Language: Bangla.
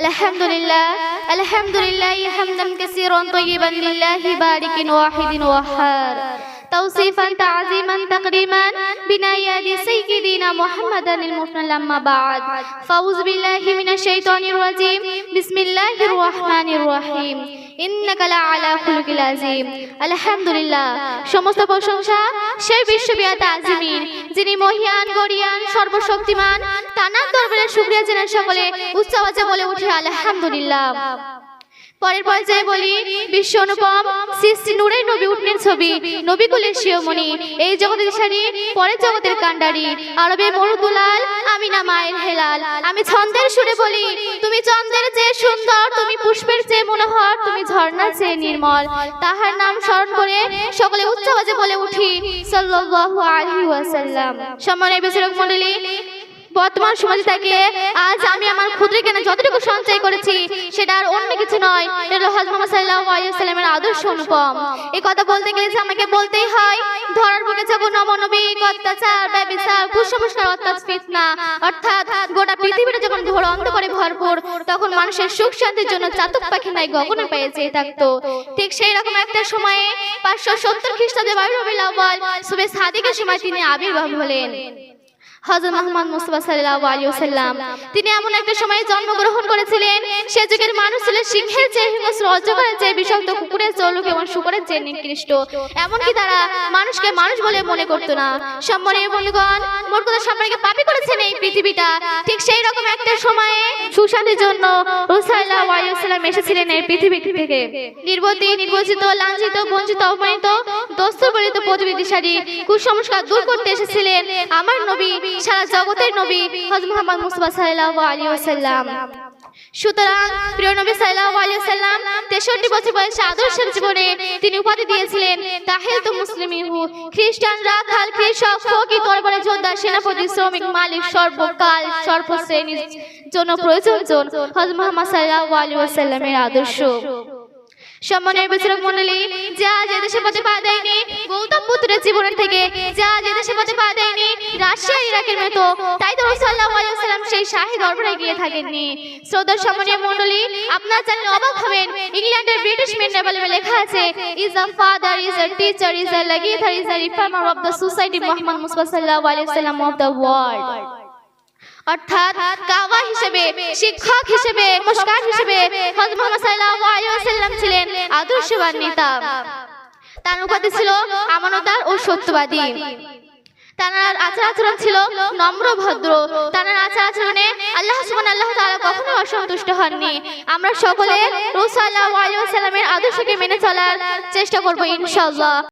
الحمد لله الحمد لله حمدا كثيرا طيبا لله بارك واحد وحار توصيفا تعظيما تقريما بنياد سيدنا محمدا المفنى لما بعد فأعوذ بالله من الشيطان الرجيم بسم الله الرحمن الرحيم إنك لعلى خلق العظيم الحمد لله সমস্ত প্রশংসা সেই বিশ্ববিয়াত আজিমিন যিনি মহিয়ান গরিয়ান সর্বশক্তিমান তানার দরবারে শুকরিয়া জানান সকলে উচ্চ আওয়াজে বলে উঠে আলহামদুলিল্লাহ পরের পর্যায়ে বলি, বিশ্ব অনুপম, সৃষ্টি নূরের নবী উঠনের ছবি, নবী কুলের শিওমণি এই জগতের সারি পরের জগতের কান্ডারি আরবে মরুদুলাল আমি না মায়ের হেলাল। আমি ছন্দের সুরে বলি, তুমি চন্দ্রের চেয়ে সুন্দর, তুমি পুষ্পের চেয়ে মনোহর, তুমি ঝর্ণার চেয়ে নির্মল। তাহার নাম স্মরণ করে সকলে উচ্চ আওয়াজে বলে উঠি, সাল্লাল্লাহু আলাইহি ওয়াসাল্লাম। সম্মানের বিচারক মণ্ডলী বর্তমান সমাজে থেকে, আজ আমি আমার ক্ষুদ্র জ্ঞানে যতটুকু সঞ্চয় করেছি, সেটা আর অন্য কিছু নয়। আদর্শ অনুপম। এই কথা বলতে গেলে আমাকে বলতেই হয়, ধরার যাব অত্যাচার কুসংস্কার ফিতনা। অর্থাৎ গোটা পৃথিবীটা যখন ঘোর অন্ধকারে ভরপুর, তখন মানুষের সুখ শান্তির জন্য চাতক পাখি নাই, গগনে পেয়ে চেয়ে থাকতো। ঠিক সেই রকম একটা সময়ে পাঁচশো সত্তর খ্রিস্টাব্দে আউ্বাল সুবে সাদিকের সময় তিনি আবির্ভাব হলেন। হযরত মুহাম্মদ মুস্তাফা সাল্লাল্লাহু আলাইহি ওয়াসাল্লাম, তিনি এমন একটা সময়ে জন্মগ্রহণ করেছিলেন, সে যুগের মানুষ ছিল সিংহের চেয়ে হিংস্র অজগরের চেয়ে বিষাক্ত, কুকুরের চৌলুক এবং শুকরের চেয়ে নিকৃষ্ট। এমনকি তারা মানুষকে মানুষ বলে মনে করতো না। সম্মানীয় বন্ধুগণ মোট কথা সম্মানকে পাপি করেছেন এই পৃথিবীটা। ঠিক সেই রকম একটা সময়ে সুশান্তির জন্য আলাইহি ওয়াসাল্লাম এসেছিলেন এই পৃথিবী থেকে। নির্বতী, নির্বচিত, লাঞ্ছিত, বঞ্চিত, অপমানিত দস্তবলিত প্রতিবিধিশালী কুসংস্কার দূর করতে এসেছিলেন। আমার নবী সারা জগতের নবী হযরত মুহাম্মদ সাল্লাল্লাহু আলাইহি ওয়াসাল্লাম। সুতরাং প্রিয় নবী সাল্লাল্লাহু আলাইহি ওয়াসাল্লাম 63 বছর বয়সে আদর্শের জীবনে তিনি উপাধি দিয়েছিলেন তাহিল তো মুসলিমিহু। খ্রিস্টান রাখাল কৃষক ফকির দরবারে যোদ্ধা, সেনাপতি, শ্রমিক, মালিক, সর্বকাল, সর্বশ্রেণীর জন্য প্রয়োজন হযরত মুহাম্মদ সাল্লাল্লাহু আলাইহি ওয়াসাল্লামের আদর্শ। সম্মানের বিচারক মন্ডলী যা যে দেশে পথে পা দেয়নি, গৌতম পুত্রের জীবনের থেকে যা যে দেশে পথে পা রাশিয়া ইরাকের মতো, তাই তো রাসূলুল্লাহ আলাইহি সাল্লাম সেই শাহী দরবারে গিয়ে থাকেননি। শ্রোতার সম্মানীয় মন্ডলী আপনারা জানলে অবাক হবেন, ইংল্যান্ডের ব্রিটিশ মেন্ডাবেলে লেখা আছে is a father is a teacher is a legislator is a reformer of the society Muhammad Mustafa সাল্লাল্লাহু আলাইহি সাল্লাম অফ দ্য ওয়ার্ল্ড অর্থাৎ কাওয়া হিসেবে, শিক্ষক হিসেবে নমস্কার হিসেবে হযরত মুহাম্মদ সাল্লাল্লাহু আলাইহি ওয়াসাল্লাম ছিলেন আদর্শবান নেতা। তার উপাধি ছিল আমানতার ও সত্যবাদী। তার আচার আচরণ ছিল নম্র ভদ্র। তার আচার আচরণে আল্লাহ সুবহান আল্লাহ তাআলা কখনো অসন্তুষ্ট হননি। আমরা সকলে রুসাল্লাহ আলু আদর্শকে মেনে চলার চেষ্টা করব ইনশাআল্লাহ।